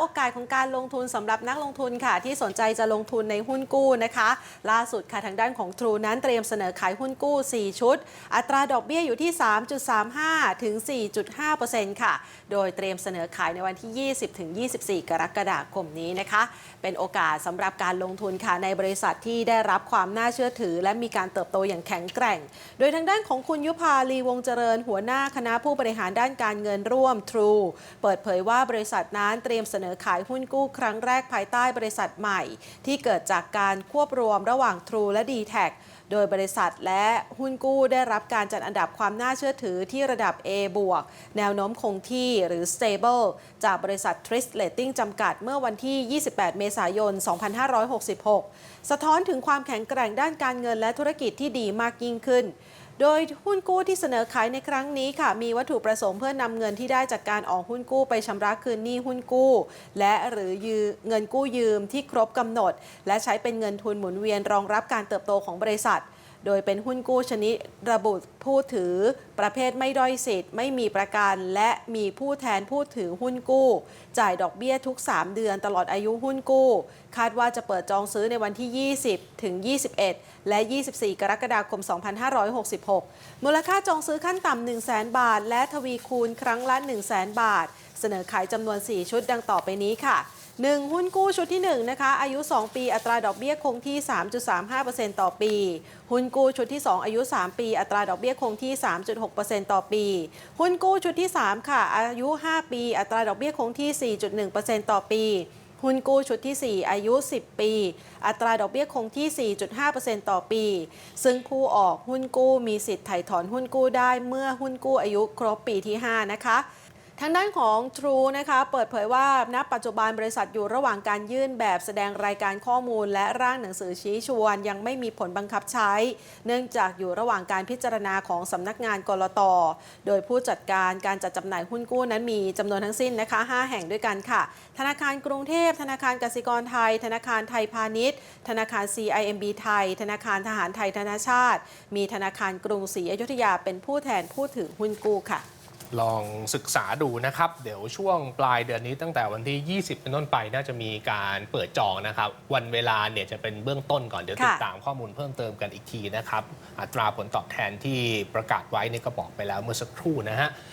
โอกาสของการลงทุนสำหรับนักลงทุนค่ะ ที่สนใจจะลงทุนในหุ้นกู้นะคะ ล่าสุดค่ะทางด้านของ True นั้นเตรียมเสนอขายหุ้นกู้ 4 ชุด อัตราดอกเบี้ยอยู่ที่ 3.35 ถึง 4.5%ค่ะ โดยเตรียมเสนอขายในวันที่ 20 ถึง 24 กรกฎาคมนี้นะคะ เป็นโอกาสสำหรับการลงทุนค่ะในบริษัทที่ได้รับความน่าเชื่อถือ และมีการเติบโตอย่างแข็งแกร่ง โดยทางด้านของคุณยุพาลีวงเจริญหัวหน้าคณะผู้บริหารด้านการเงินร่วม True เปิดเผยว่าบริษัทนั้นเตรียมเสนอนอขายหุ้นกู้ครั้งแรกภายใต้บริษัทใหม่ ที่เกิดจากการควบรวมระหว่าง True และ d t แทโดยบริษัทและหุ้นกู้ได้รับการจัดอันดับความน่าเชื่อถือที่ระดับ A บวกแนวโน้มคงที่หรือ stable จากบริษัท Trist Rating จำกัดเมื่อวันที่ 28 เมษายน 2566 สะท้อนถึงความแข็งแกร่งด้านการเงินและธุรกิจที่ดีมากยิ่งขึ้น โดยหุ้นกู้ที่เสนอขายในครั้งนี้ค่ะ มีวัตถุประสงค์เพื่อนำเงินที่ได้จากการออกหุ้นกู้ไปชำระคืนหนี้หุ้นกู้ และหรือยืเงินกู้ยืมที่ครบกำหนด และใช้เป็นเงินทุนหมุนเวียนรองรับการเติบโตของบริษัท โดยเป็นหุ้นกู้ชนิดระบุผู้ถือประเภทไม่ด้อยสิทธิ์ ไม่มีประกัน และมีผู้แทนผู้ถือหุ้นกู้ จ่ายดอกเบี้ยทุก 3 เดือนตลอดอายุหุ้นกู้ คาดว่าจะเปิดจองซื้อในวันที่ 20 ถึง 21 และ 24 กรกฎาคม 2566 มูลค่าจองซื้อขั้นต่ำ 1 0 0 0 0บาท และทวีคูณครั้งละ 1 0 0 0 0 0 บาท เสนอขายจำนวน 4 ชุดดังต่อไปนี้ค่ะ 1. หุ้นกู้ชุดที่1นะคะอายุ 2 ปีอัตราดอกเบี้ยคงที่ 3.35%ต่อปี หุ้นกู้ชุดที่ 2 อายุ 3 ปีอัตราดอกเบี้ยคงที่ 3.6%ต่อปี หุ้นกู้ชุดที่ 3 ค่ะ อายุ 5 ปี อัตราดอกเบี้ยคงที่ 4.1%ต่อปี หุ้นกู้ชุดที่ 4 อายุ 10 ปี อัตราดอกเบี้ยคงที่ 4.5%ต่อปี ซึ่งผู้ออกหุ้นกู้มีสิทธิ์ไถ่ถอนหุ้นกู้ได้เมื่อหุ้นกู้อายุครบปีที่ 5 นะคะ ทางด้านของ True นะคะเปิดเผยว่าณปัจจุบันบริษัทอยู่ระหว่างการยื่นแบบแสดงรายการข้อมูล และร่างหนังสือชี้ชวน ยังไม่มีผลบังคับใช้ เนื่องจากอยู่ระหว่างการพิจารณาของสำนักงานกรตโดยผู้จัดการการจัดจำหน่ายหุ้นกู้นั้นมีจำนวนทั้งสิ้นนะคะ 5 แห่งด้วยกันค่ะ ธนาคารกรุงเทพ ธนาคารกสิกรไทย ธนาคารไทยพาณิชย์ ธนาคาร CIMB ไทย ธนาคารทหารไทยธนาชาติ มีธนาคารกรุงศรีอยุธยาเป็นผู้แทนผู้ถือหุ้นกู้ค่ะ ลองศึกษาดูนะครับ เดี๋ยวช่วงปลายเดือนนี้ตั้งแต่วันที่ 20 เป็นต้นไปน่าจะมีการเปิดจองนะครับ วันเวลาเนี่ยจะเป็นเบื้องต้นก่อน เดี๋ยวค่ะติดตามข้อมูลเพิ่มเติมกันอีกทีนะครับ อัตราผลตอบแทนที่ประกาศไว้เนี่ยก็บอกไปแล้วเมื่อสักครู่นะฮะ